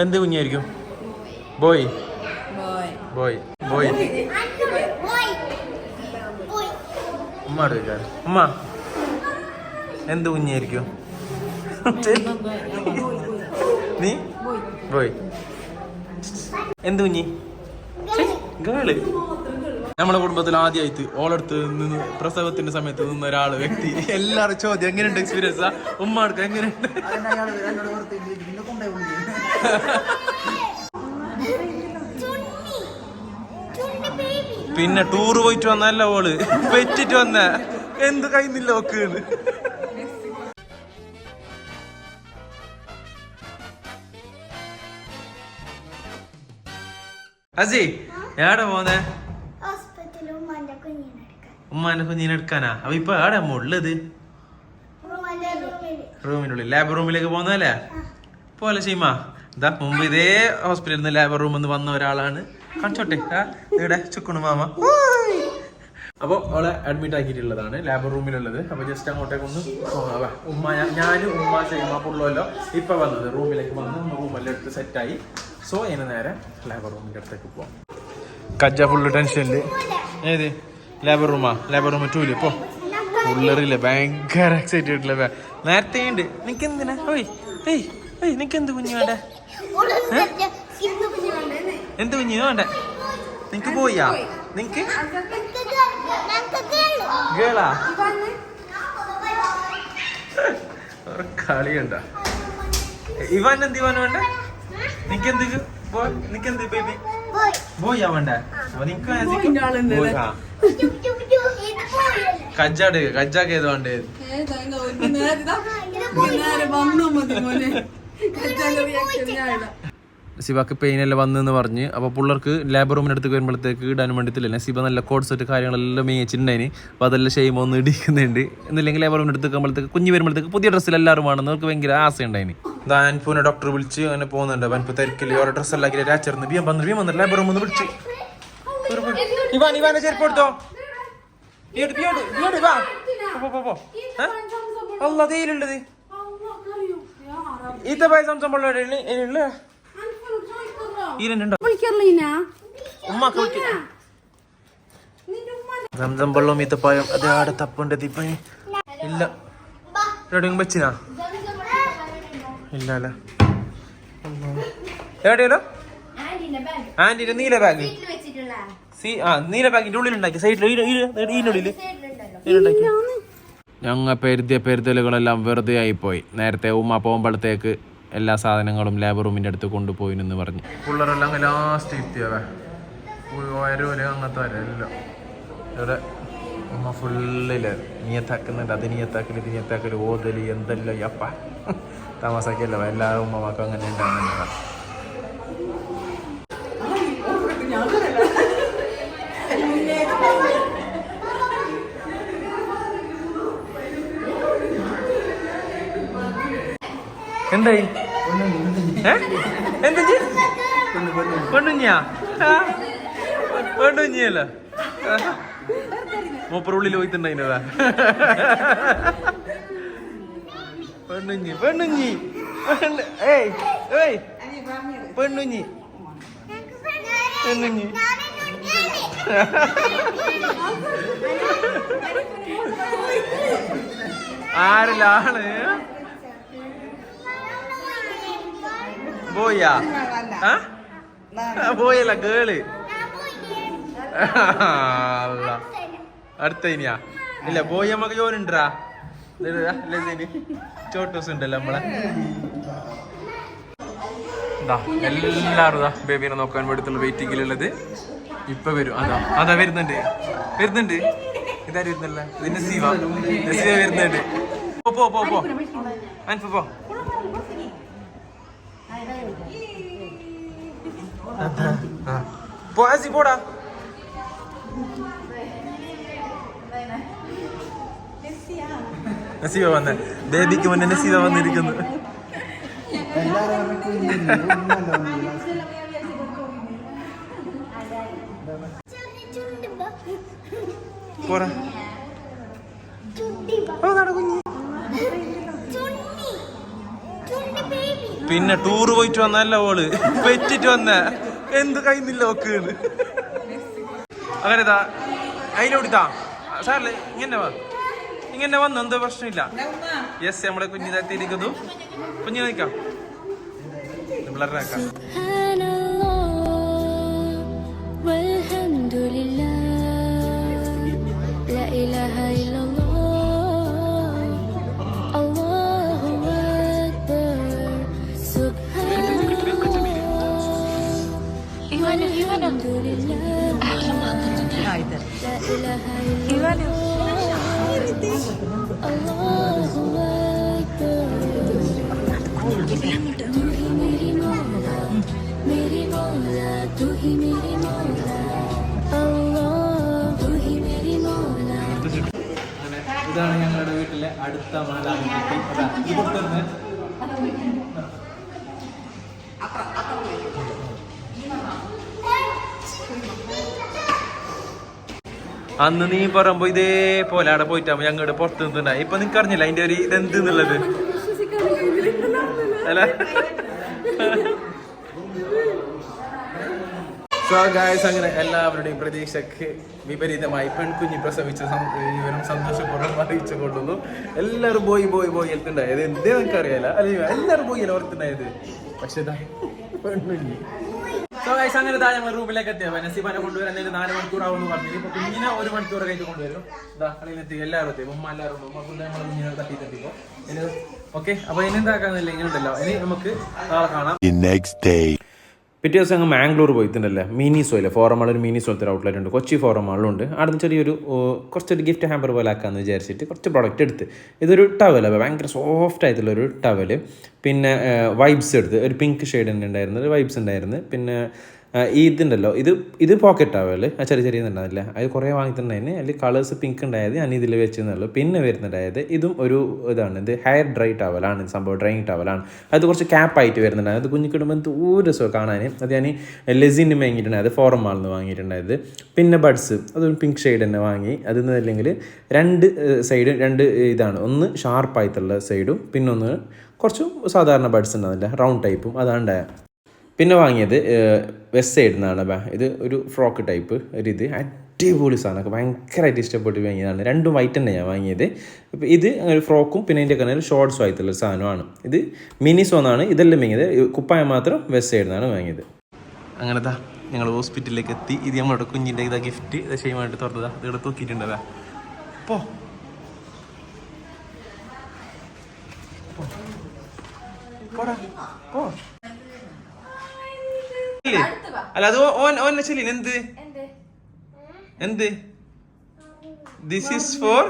എന്ത് കുഞ്ഞായിരിക്കും? Boy. Boy. Boy. Boy. ഉമ്മ ചോദിക്കാൻ ഉമ്മ. എന്ത് കുഞ്ഞായിരിക്കും? നീ? ബോയ്. എന്ത് കുഞ്ഞി? ഗേൾ. നമ്മുടെ കുടുംബത്തിൽ ആദ്യമായിട്ട് ഓളടുത്ത് നിന്ന് പ്രസവത്തിന്റെ സമയത്ത് നിന്ന ഒരാൾ വ്യക്തി. എല്ലാവരും ചോദ്യം എങ്ങനെയുണ്ട് എക്സ്പീരിയൻസ് ഉമ്മാർക്ക് എങ്ങനെയുണ്ട്? പിന്നെ ടൂർ പോയിട്ട് വന്നല്ല ഓൾ. വെച്ചിട്ട് വന്ന. എന്ത് കഴിയുന്നില്ല ഓക്ക് അസി എവിടെ പോന്നെ ഉമ്മാന്റെ കുഞ്ഞിനെ എടുക്കാനാ? അപ്പൊ ഇപ്പൊ എവിടെ മുള്ളത് ഉള്ളത് റൂമിനുള്ളിൽ. ലാബ് റൂമിലേക്ക് പോകുന്നതല്ലേ? പോലെ സീമ ഇതാ മുമ്പ് ഇതേ ഹോസ്പിറ്റലിൽ നിന്ന് ലേബർ റൂമിൽ നിന്ന് വന്ന ഒരാളാണ്. കാണിച്ചോട്ടെ ഇവിടെ ചുക്കണു മാമ. അപ്പോൾ അവളെ അഡ്മിറ്റ് ആക്കിയിട്ടുള്ളതാണ് ലേബർ റൂമിലുള്ളത് അപ്പോൾ ജസ്റ്റ് അങ്ങോട്ടേക്ക് ഒന്ന് ഉമ്മ ഞാൻ ഉമ്മ ഷീമ പുള്ളുമല്ലോ ഇപ്പൊ വന്നത് റൂമിലേക്ക് വന്ന്. റൂമെല്ലാം എടുത്ത് സെറ്റായി സോ ഇനി നേരെ ലേബർ റൂമിന്റെ അടുത്തേക്ക് പോവാം. കജ്ജ ഫുള്ള് ടെൻഷനിൽ ഏത്? ലേബർ റൂമാ ലേബർ റൂം ടൂൽ പോ. ഫുള്ളറില്ല ഭയങ്കര എക്സൈറ്റഡ് അല്ലേ നേരത്തെ ഉണ്ട്. നിനക്ക് എന്തിനാ ഓയ് ഏയ് ഏയ് നിനക്ക് എന്ത് കുഞ്ഞു വേണ്ട? എന്ത് കുഞ്ഞു വേണ്ട? നിനക്ക് പോയാ? നിനക്ക്? ഗേളാ? കളിയണ്ട. ഇവൻ എന്ത് ഇവൻ വേണ്ട? നിനക്ക് എന്ത് നിനക്ക് എന്ത് ബേബി ബോയാ വേണ്ടേ? അപ്പൊ നിനക്ക് കജ്ജാട് കജ്ജാക്ക് ഏത് വേണ്ടത് സിബാക്ക് പെയിൻ എല്ലാം വന്നെന്ന് പറഞ്ഞ് അപ്പോൾ പിള്ളേർക്ക് ലേബർ റൂമിന്റെ അടുത്ത് വരുമ്പോഴത്തേക്ക് ഇടാൻ വേണ്ടിയിട്ടില്ല സിബ നല്ല കോഡ് സെറ്റ് കാര്യങ്ങളെല്ലാം മേയിച്ചിട്ടുണ്ടായിന് അപ്പോൾ അതെല്ലാം ഷെയ്മ ഒന്ന് ഇടിക്കുന്നുണ്ട് എന്നില്ലെങ്കിൽ ലേബർ റൂമിന്റെ അടുത്ത് വരുമ്പോഴത്തേക്ക് കുഞ്ഞ് വരുമ്പോഴത്തേക്ക് പുതിയ ഡ്രസ്സിൽ എല്ലാവരും വേണമെന്ന് അവർക്ക് ഭയങ്കര ആശയുണ്ടായിന് അൻപൂനെ ഡോക്ടർ വിളിച്ച് അങ്ങനെ പോകുന്നുണ്ട് അൻപു തിരക്കിൽ ഓരോ ഡ്രസ്സെല്ലാം ആക്കി രാച്ചേർന്ന് ബിയം വന്നു ബിയം വന്നു ലേബർ റൂമിൽ നിന്ന് വിളിച്ച് ഇവാൻ ഇവാനെ ചെരുപ്പ് എടുത്തോ ഇങ്ങോട്ട്, ഇങ്ങോട്ട്, ഇങ്ങോട്ട് വാ. പോ, പോ, പോ. അല്ല തേയിലുള്ളത് ഈത്ത പായ സംസം വെള്ളം ഈരണ്ടോ ഉമ്മക്ക് വിളിക്ക. സംസം വെള്ളം ഈത്തപ്പായം അത് ആടെ തപ്പുണ്ട് തീപ്പണി ഇല്ല. എവിടെയെങ്കിലും വെച്ചിനാ? ഇല്ല അല്ല എവിടെയല്ലോ ആന്റിന്റെ നീല ബാഗ് സി ആ നീല ബാഗിന്റെ ഉള്ളിൽ ഉണ്ടാക്കി. സൈഡിൽ ഇതിനുള്ളിൽ ഇതിലുണ്ടാക്കി ഞങ്ങൾ പെരുതിയ പെരുതലുകളെല്ലാം വെറുതെ ആയിപ്പോയി. നേരത്തെ ഉമ്മ പോകുമ്പോഴത്തേക്ക് എല്ലാ സാധനങ്ങളും ലേബർ റൂമിന്റെ അടുത്ത് കൊണ്ടുപോയിന്ന് പറഞ്ഞു. പിള്ളേരെല്ലാം ലാസ്റ്റ് എത്തിയവേ വരൂൽ അങ്ങനത്തെ വരെല്ലാം ഇവിടെ ഉമ്മ ഫുള്ളിൽ നീയത്താക്കുന്നുണ്ട്. അത് നീയത്താക്കൽ ഇത് നീയത്താക്കൽ ഓതൽ എന്തെല്ലാം അപ്പ താമസക്കല്ലോ എല്ലാ ഉമ്മമാക്കും അങ്ങനെ ഉണ്ടാകുന്നുണ്ട് എന്തായി? എന്താ ചെയ്യ്? പെണ്ണുഞ്ഞാ ആ? പെണ്ണുഞ്ഞിയല്ല? മൂപ്പറുള്ളിൽ പോയിട്ടുണ്ടായിനതാ പെണ്ണുഞ്ഞി പെണ്ണുഞ്ഞി. പെണ്ണ് ഏയ് ഏയ്. പെണ്ണുഞ്ഞി. പെണ്ണുഞ്ഞി. ആരിലാണ് ബോയാ ആ? കേൾ അടുത്ത ഇനിയാ? ഇല്ല പോയി നമുക്ക് ജോലിണ്ടാ ചോട്ടൂസ് ഉണ്ടല്ലോ നമ്മളെ. എല്ലാരും ഇതാ ബേബിനെ നോക്കാൻ വേണ്ടിയിട്ടുള്ള വെയിറ്റിംഗിലുള്ളത് ഇപ്പൊ വരും. അതാ അതാ വരുന്നുണ്ട്. വരുന്നുണ്ട്. ഇതാ വരുന്നല്ല നസീവ നസീവ വരുന്നുണ്ട്. പോ പോ പോ പോ. അൻഫ് പോ. ആ. പോ ആസി പോടാ. നസീവ വന്ന. ബേബിക്ക് മുന്നേ നസീവ വന്നിരിക്കുന്നു. പോരാ ഓ നട കുഞ്ഞി. ചുണ്ണി ചുണ്ണി ബേബി പിന്നെ ടൂറ് പോയിട്ട് വന്നല്ല ഓൾ. പെറ്റിട്ട് വന്ന. എന്ത് കഴിയുന്നില്ല ഓക്ക് അങ്ങനെ ഇതാ അതിലോടിത്താ സാറല്ലേ ഇങ്ങനെ വാ. ഇങ്ങനെ വന്നു എന്തോ പ്രശ്നമില്ല. യെസ് നമ്മളെ കുഞ്ഞിനെത്തിയിരിക്കുന്നു കുഞ്ഞിനെ നിൽക്കാം. ബ്ലറാക്കാം ഇതാണ് ഞങ്ങളുടെ വീട്ടിലെ അടുത്ത മാലാകുട്ടി ഇത് അന്ന് നീ പറയുമ്പോ ഇതേപോലെ അവിടെ പോയിട്ടാ ഞങ്ങളുടെ പുറത്ത് നിന്നുണ്ടായി ഇപ്പൊ നിനക്ക് അറിഞ്ഞില്ല അതിന്റെ ഒരു ഇതെന്ത് എന്നുള്ളത്? അല്ല. സോ അങ്ങനെ എല്ലാവരുടെയും പ്രതീക്ഷയ്ക്ക് വിപരീതമായി പെൺകുഞ്ഞി പ്രസവിച്ച വിവരം സന്തോഷപൂർവം അറിയിച്ചു കൊണ്ടുവന്നു എല്ലാവരും പോയി പോയി പോയി എത്തുണ്ടായത് എന്തേ നമുക്ക് അറിയാല അല്ലെങ്കിൽ എല്ലാവരും പോയി അല്ല ഓർത്തുണ്ടായത് പക്ഷേ പെൺകുഞ്ഞി സോ ഗൈസ് അങ്ങനെ താ ഞങ്ങൾ റൂമിലേക്ക് എത്തിയത്. നസീബാനെ കൊണ്ടുവരാൻ എന്തായാലും നാല് മണിക്കൂർ ആവുമെന്ന് പറഞ്ഞു ഇപ്പൊ കുഞ്ഞിനെ ഒരു മണിക്കൂർ കഴിഞ്ഞ് കൊണ്ടുവരും. ഇതാ കളിയിലെത്തി എല്ലാവരും എത്തി. ഉമ്മ എല്ലാവരും ഉമ്മ. നമ്മളെ കുഞ്ഞിനെ തട്ടി തട്ടിപ്പോ ഇനി ഓക്കെ. അപ്പൊ ഇനി എന്താക്കാന്നില്ല ഇങ്ങനെ ഉണ്ടല്ലോ. ഇനി നമുക്ക് നാളെ കാണാം. പിറ്റേ ദിവസം അങ്ങ് മാംഗ്ലൂർ പോയിട്ടുണ്ടല്ലേ? മിനി സോയിൽ ഫോറം മാൾ ഒരു മിനി സോലത്തെ ഔട്ട്ലെറ്റ് ഉണ്ട്. കൊച്ചി ഫോറം മാളിലുണ്ട് അവിടെ നിന്ന് ചെറിയൊരു കുറച്ചൊരു ഗിഫ്റ്റ് ഹാമ്പർ പോലെ ആക്കാമെന്ന് വിചാരിച്ചിട്ട് കുറച്ച് പ്രൊഡക്റ്റ് എടുത്ത്. ഇതൊരു ടവൽ ഭയങ്കര സോഫ്റ്റ് ആയിട്ടുള്ള ഒരു ടവൽ പിന്നെ വൈബ്സ് എടുത്ത്. ഒരു പിങ്ക് ഷെയ്ഡ് തന്നെ ഉണ്ടായിരുന്നു. ഒരു വൈബ്സ് ഉണ്ടായിരുന്നു. പിന്നെ ഈ ഇതുണ്ടല്ലോ. ഇത് ഇത് പോക്കറ്റ് ടവൽ ആ ചെറിയ ചെറിയ ഉണ്ടാവില്ല അത് കുറേ വാങ്ങിയിട്ടുണ്ടായിരുന്നു അതിൽ കളേഴ്സ് പിങ്ക് ഉണ്ടായത് ഞാൻ ഇതിൽ വെച്ചിരുന്നുള്ളൂ പിന്നെ വരുന്നുണ്ടായത് ഇതും ഒരു ഇതാണ്. ഇത് ഹെയർ ഡ്രൈ ടവലാണ് സംഭവം ഡ്രൈയിങ് ടവലാണ് അത് കുറച്ച് ക്യാപ്പായിട്ട് വരുന്നുണ്ടായത് അത് കുഞ്ഞിക്കിടുമ്പോൾ എന്ത് ഒരു രസമാണ് കാണാൻ അത് ഞാൻ ലെസിന് വാങ്ങിയിട്ടുണ്ടായത് ഫോറം മാളിൽ നിന്ന് വാങ്ങിയിട്ടുണ്ടായത്. പിന്നെ ബഡ്സ് അതൊരു പിങ്ക് ഷെയ്ഡ് തന്നെ വാങ്ങി. അതെന്ന് അല്ലെങ്കിൽ രണ്ട് സൈഡ് രണ്ട് ഇതാണ്. ഒന്ന് ഷാർപ്പായിട്ടുള്ള സൈഡും പിന്നൊന്ന് കുറച്ച് സാധാരണ ബഡ്സ് ഉണ്ടാവില്ല? റൗണ്ട് ടൈപ്പും അതാണ്ടായ പിന്നെ വാങ്ങിയത് വെസ്റ്റ് സൈഡിൽ നിന്നാണ് ഇത് ഒരു ഫ്രോക്ക് ടൈപ്പ് ഒരു ഇത്. അടിപൊളി സാധനമൊക്കെ ഭയങ്കരമായിട്ട് ഇഷ്ടപ്പെട്ട് വാങ്ങിയതാണ്. രണ്ടും വൈറ്റ് തന്നെ ഞാൻ വാങ്ങിയത്. അപ്പോൾ ഇത് ഒരു ഫ്രോക്കും പിന്നെ അതിന്റെ കണ്ണിൽ ഷോർട്ട്സും ആയിട്ടുള്ള സാധനമാണ്. ഇത് മിനിസോ സോന്നാണ് ഇതെല്ലാം വാങ്ങിയത്. കുപ്പായം മാത്രം വെസ്റ്റ് സൈഡിൽ നിന്നാണ് വാങ്ങിയത്. അങ്ങനത്തെ ഞങ്ങൾ ഹോസ്പിറ്റലിലേക്ക് എത്തി. ഇത് നമ്മളുടെ കുഞ്ഞിന്റെ ഇതാ ഗിഫ്റ്റ് ഇത് ചെയ്യുമായിട്ട് തുറന്നതാ. ഇവിടെ തൂക്കിയിട്ടുണ്ടതാ പോ. പോടാ. പോ? അല്ല അത് ഓൻ ഓനെ ചെല്ലി. എന്ത്? എന്ത്? This is four